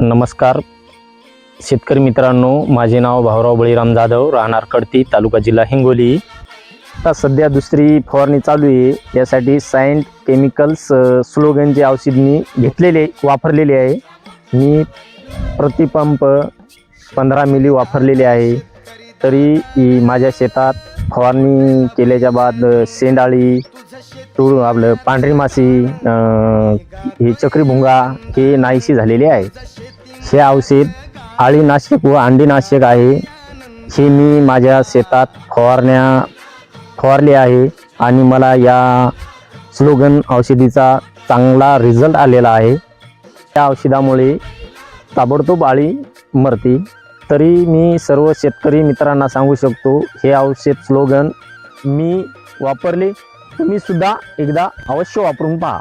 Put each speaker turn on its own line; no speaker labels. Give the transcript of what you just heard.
नमस्कार. शेतकरी मित्रांनो माझे नाव भाऊराव बळीराम जाधव राहणार कडती तालुका जिल्हा हिंगोली. आता सध्या दुसरी फवारणी चालू आहे. यासाठी सायंट केमिकल्स स्लोगनचे औषध मी घेतलेले वापरलेले आहे. मी प्रतिपंप पंधरा मिली वापरलेले आहे. तरी माझ्या शेतात फवारणी केल्याच्या बाद अ, शेंडाळी आपलं पांढरी मासी हे चक्रीभुंगा हे नाहीशी झालेले आहे. हे औषध आळीनाशक व अंडीनाशक आहे. हे मी माझ्या शेतात फवारण्या फवारले आहे आणि मला या स्लोगन औषधीचा चांगला रिझल्ट आलेला आहे. त्या औषधामुळे ताबडतोब आळी मरते. तरी मी सर्व शेतकरी मित्रांना सांगू शकतो हे औषध स्लोगन मी वापरले. तुम्ही सुद्धा एकदा अवश्य वापरून पहा.